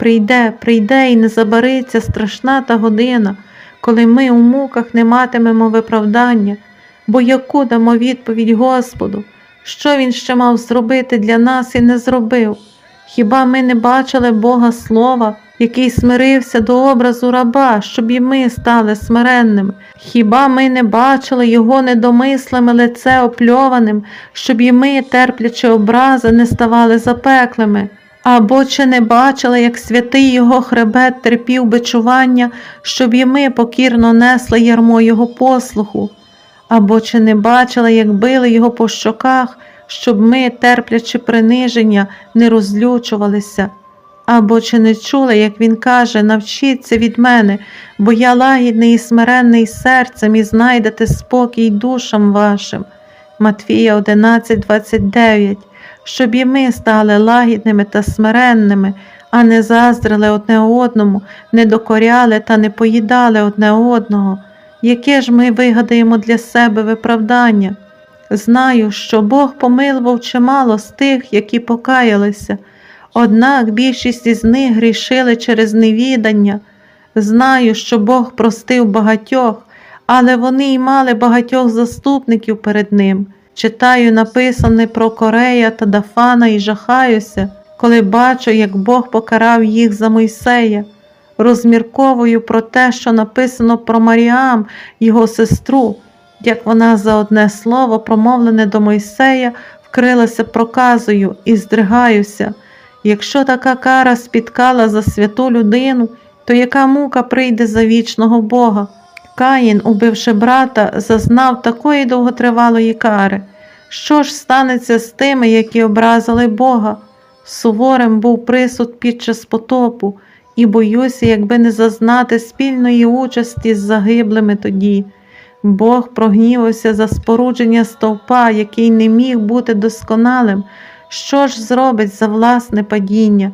Прийде, прийде і не забариться страшна та година, коли ми у муках не матимемо виправдання, бо яку дамо відповідь Господу, що Він ще мав зробити для нас і не зробив? Хіба ми не бачили Бога Слова, який смирився до образу раба, щоб і ми стали смиренними? Хіба ми не бачили Його недомислами лице опльованим, щоб і ми, терплячи образи, не ставали запеклими? Або чи не бачили, як святий його хребет терпів бичування, щоб і ми покірно несли ярмо його послуху? Або чи не бачили, як били його по щоках, щоб ми, терплячи приниження, не розлючувалися? Або чи не чули, як він каже, навчіться від мене, бо я лагідний і смиренний серцем, і знайдете спокій душам вашим. Матвія 11, 29 щоб і ми стали лагідними та смиренними, а не заздрили одне одному, не докоряли та не поїдали одне одного. Яке ж ми вигадаємо для себе виправдання? Знаю, що Бог помилував чимало з тих, які покаялися, однак більшість із них грішили через невідання. Знаю, що Бог простив багатьох, але вони й мали багатьох заступників перед Ним. Читаю написане про Корея та Дафана і жахаюся, коли бачу, як Бог покарав їх за Мойсея. Розмірковую про те, що написано про Маріам, його сестру, як вона за одне слово, промовлене до Мойсея, вкрилася проказою і здригаюся. Якщо така кара спіткала за святу людину, то яка мука прийде за вічного Бога? Каїн, убивши брата, зазнав такої довготривалої кари. Що ж станеться з тими, які образили Бога? Суворим був присуд під час потопу, і боюся, якби не зазнати спільної участі з загиблими тоді. Бог прогнівався за спорудження стовпа, який не міг бути досконалим. Що ж зробить за власне падіння?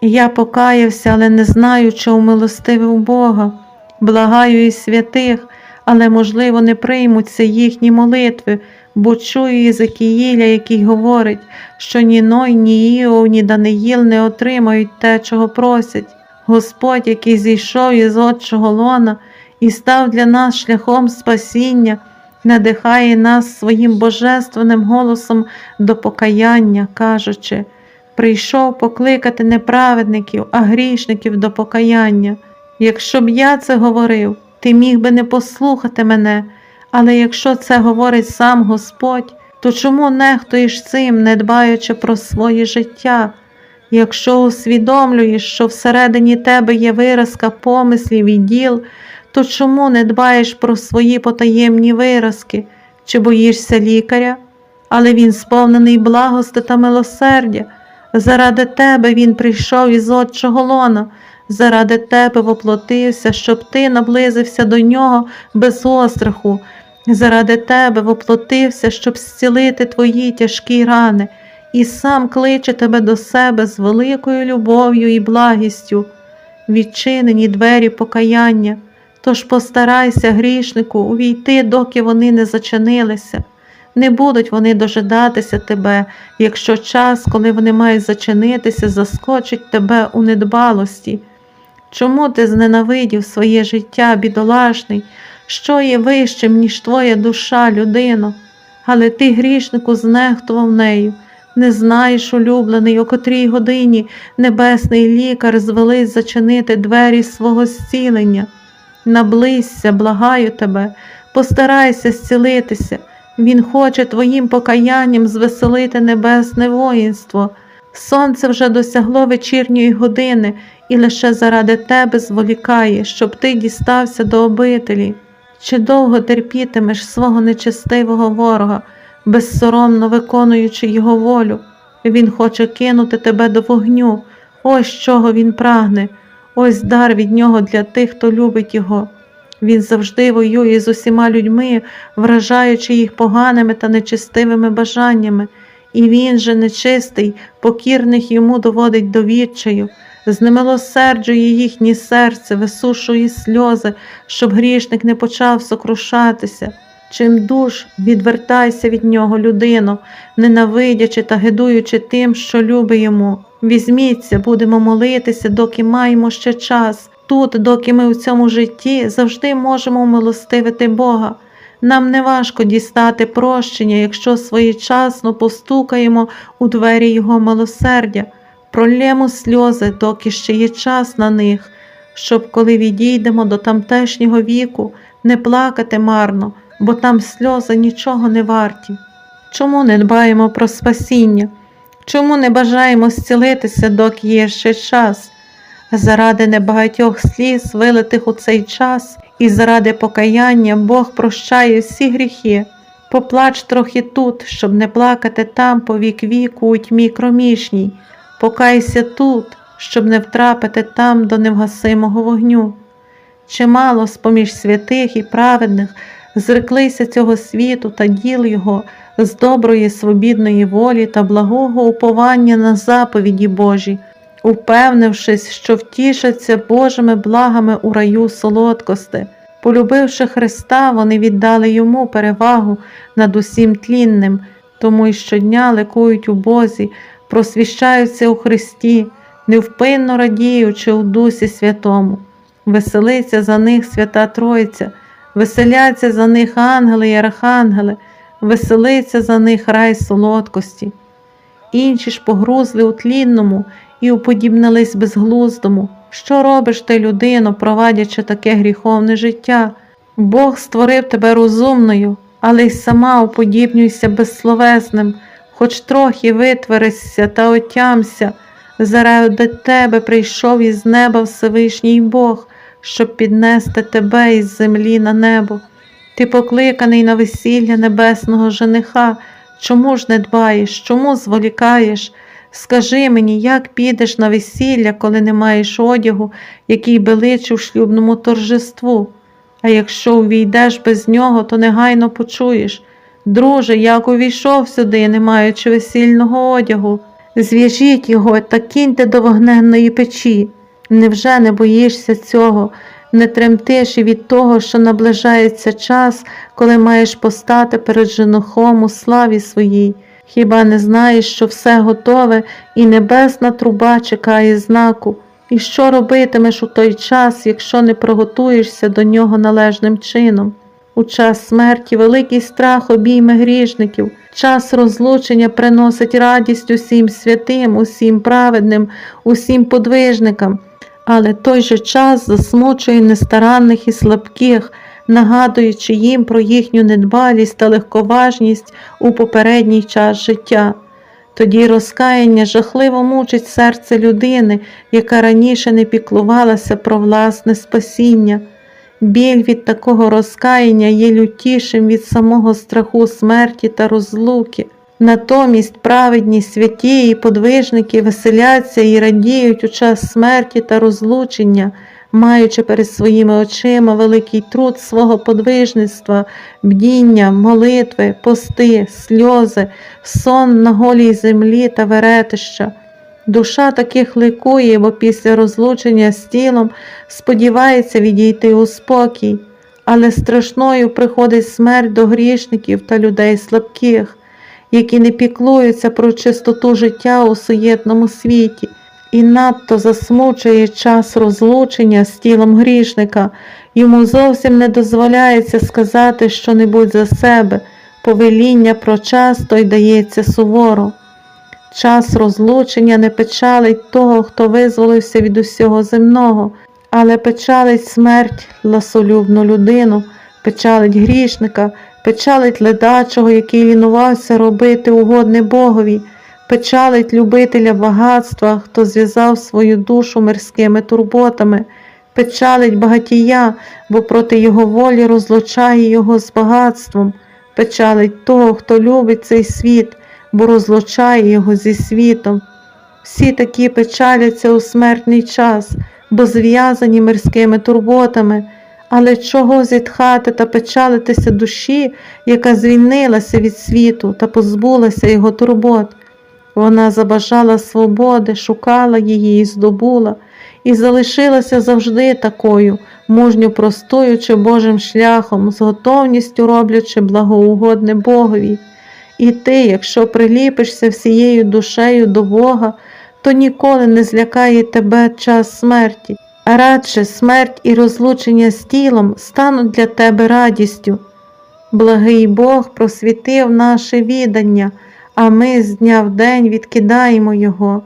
Я покаявся, але не знаю, чи умилостивив Бога. Благаю і святих, але, можливо, не приймуться їхні молитви, бо чую Єзекіїля, який говорить, що ні Ной, ні Іов, ні Даниїл не отримають те, чого просять. Господь, який зійшов із отчого лона і став для нас шляхом спасіння, надихає нас своїм божественним голосом до покаяння, кажучи, прийшов покликати не праведників, а грішників до покаяння. Якщо б я це говорив, ти міг би не послухати мене, але якщо це говорить сам Господь, то чому нехтуєш цим, не дбаючи про своє життя? Якщо усвідомлюєш, що всередині тебе є виразка помислів і діл, то чому не дбаєш про свої потаємні виразки, чи боїшся лікаря? Але він сповнений благости та милосердя. Заради тебе він прийшов із отчого лона, заради тебе воплотився, щоб ти наблизився до нього без остраху, заради тебе воплотився, щоб зцілити твої тяжкі рани, і сам кличе тебе до себе з великою любов'ю і благістю, відчинені двері покаяння. Тож постарайся, грішнику, увійти, доки вони не зачинилися. Не будуть вони дожидатися тебе, якщо час, коли вони мають зачинитися, заскочить тебе у недбалості. Чому ти зненавидів своє життя, бідолашний, що є вищим, ніж твоя душа, людино, але ти, грішнику, знехтував нею, не знаєш, улюблений, о котрій годині небесний лікар звелись зачинити двері свого зцілення. Наблизься, благаю тебе, постарайся зцілитися. Він хоче твоїм покаянням звеселити небесне воїнство. Сонце вже досягло вечірньої години і лише заради тебе зволікає, щоб ти дістався до обителі. Чи довго терпітимеш свого нечестивого ворога, безсоромно виконуючи його волю? Він хоче кинути тебе до вогню, ось чого він прагне, ось дар від нього для тих, хто любить його. Він завжди воює з усіма людьми, вражаючи їх поганими та нечестивими бажаннями, і він же нечистий, покірних йому доводить до відчаю, знемилосерджує їхнє серце, висушує сльози, щоб грішник не почав сокрушатися. Чим душ відвертайся від нього, людино, ненавидячи та гидуючи тим, що любить йому. Візьміться, будемо молитися, доки маємо ще час. Тут, доки ми у цьому житті, завжди можемо милостивити Бога. Нам не важко дістати прощення, якщо своєчасно постукаємо у двері Його милосердя, пролємо сльози, доки ще є час на них, щоб коли відійдемо до тамтешнього віку, не плакати марно, бо там сльози нічого не варті. Чому не дбаємо про спасіння? Чому не бажаємо зцілитися, доки є ще час? Заради небагатьох сліз, вилитих у цей час, і заради покаяння Бог прощає всі гріхи. Поплач трохи тут, щоб не плакати там по вік віку у тьмі кромішній. Покайся тут, щоб не втрапити там до невгасимого вогню. Чимало з-поміж святих і праведних зреклися цього світу та діл його з доброї свобідної волі та благого уповання на заповіді Божі, упевнившись, що втішаться Божими благами у раю солодкости. Полюбивши Христа, вони віддали йому перевагу над усім тлінним, тому й щодня ликують у Бозі, просвіщаються у Христі, невпинно радіючи у Дусі Святому. Веселиться за них Свята Тройця, веселяться за них ангели й архангели, веселиться за них рай солодкості. Інші ж погрузли у тлінному і уподібнились безглуздому. Що робиш ти, людино, провадячи таке гріховне життя? Бог створив тебе розумною, але й сама уподібнюйся безсловесним, хоч трохи витверися та отямся. Заради тебе прийшов із неба Всевишній Бог, щоб піднести тебе із землі на небо. Ти покликаний на весілля небесного жениха. Чому ж не дбаєш, чому зволікаєш? Скажи мені, як підеш на весілля, коли не маєш одягу, який беличив шлюбному торжеству? А якщо увійдеш без нього, то негайно почуєш. Друже, як увійшов сюди, не маючи весільного одягу, зв'яжіть його та кіньте до вогненної печі. Невже не боїшся цього? Не тремтиш і від того, що наближається час, коли маєш постати перед женихом у славі своїй. Хіба не знаєш, що все готове, і небесна труба чекає знаку? І що робитимеш у той час, якщо не приготуєшся до нього належним чином? У час смерті великий страх обійме грішників, час розлучення приносить радість усім святим, усім праведним, усім подвижникам, але той же час засмучує нестаранних і слабких, нагадуючи їм про їхню недбалість та легковажність у попередній час життя. Тоді розкаяння жахливо мучить серце людини, яка раніше не піклувалася про власне спасіння. Біль від такого розкаяння є лютішим від самого страху смерті та розлуки. Натомість праведні святі і подвижники веселяться і радіють у час смерті та розлучення, маючи перед своїми очима великий труд свого подвижництва, бдіння, молитви, пости, сльози, сон на голій землі та веретища. Душа таких ликує, бо після розлучення з тілом сподівається відійти у спокій, але страшною приходить смерть до грішників та людей слабких, які не піклуються про чистоту життя у суєтному світі, і надто засмучує час розлучення з тілом грішника, йому зовсім не дозволяється сказати щонебудь за себе, повеління про час той дається суворо. Час розлучення не печалить того, хто визволився від усього земного, але печалить смерть ласолюбну людину, печалить грішника, печалить ледачого, який лінувався робити угодне Богові, печалить любителя багатства, хто зв'язав свою душу мирськими турботами, печалить багатія, бо проти його волі розлучає його з багатством, печалить того, хто любить цей світ бо розлучає його зі світом. Всі такі печаляться у смертний час, бо зв'язані мирськими турботами, але чого зітхати та печалитися душі, яка звільнилася від світу та позбулася його турбот. Вона забажала свободи, шукала її і здобула, і залишилася завжди такою, мужньо простоючи Божим шляхом, з готовністю роблячи благоугодне Богові. І ти, якщо приліпишся всією душею до Бога, то ніколи не злякає тебе час смерті, а радше смерть і розлучення з тілом стануть для тебе радістю. Благий Бог просвітив наше відання, а ми з дня в день відкидаємо Його.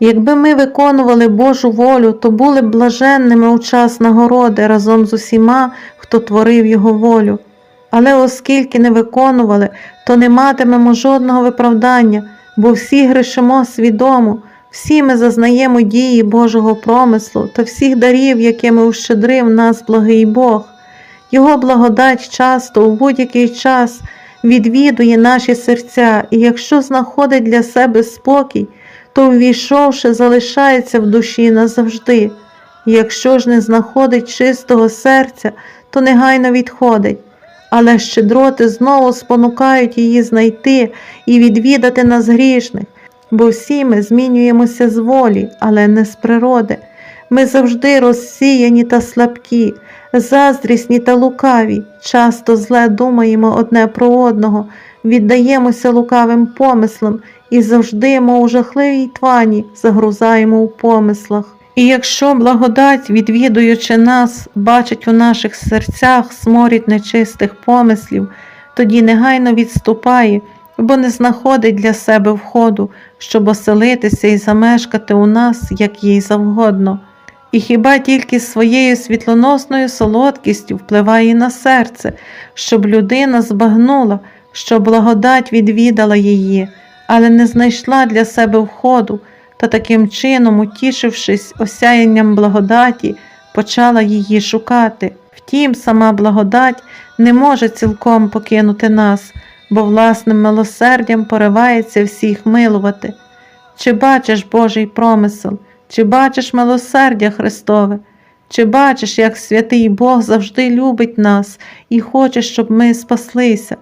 Якби ми виконували Божу волю, то були б блаженними у час нагороди разом з усіма, хто творив Його волю. Але оскільки не виконували, то не матимемо жодного виправдання, бо всі грішимо свідомо, всі ми зазнаємо дії Божого промислу та всіх дарів, якими ущедрив нас благий Бог. Його благодать часто у будь-який час відвідує наші серця, і якщо знаходить для себе спокій, то, увійшовши, залишається в душі назавжди. І якщо ж не знаходить чистого серця, то негайно відходить. Але щедроти знову спонукають її знайти і відвідати нас грішних, бо всі ми змінюємося з волі, але не з природи. Ми завжди розсіяні та слабкі, заздрісні та лукаві, часто зле думаємо одне про одного, віддаємося лукавим помислам і завжди, мов жахливій твані, загрузаємо у помислах. І якщо благодать, відвідуючи нас, бачить у наших серцях сморід нечистих помислів, тоді негайно відступає, бо не знаходить для себе входу, щоб оселитися і замешкати у нас, як їй завгодно. І хіба тільки своєю світлоносною солодкістю впливає на серце, щоб людина збагнула, що благодать відвідала її, але не знайшла для себе входу, та таким чином, утішившись осяянням благодаті, почала її шукати. Втім, сама благодать не може цілком покинути нас, бо власним милосердям поривається всіх милувати. Чи бачиш Божий промисел, чи бачиш милосердя Христове, чи бачиш, як святий Бог завжди любить нас і хоче, щоб ми спаслися.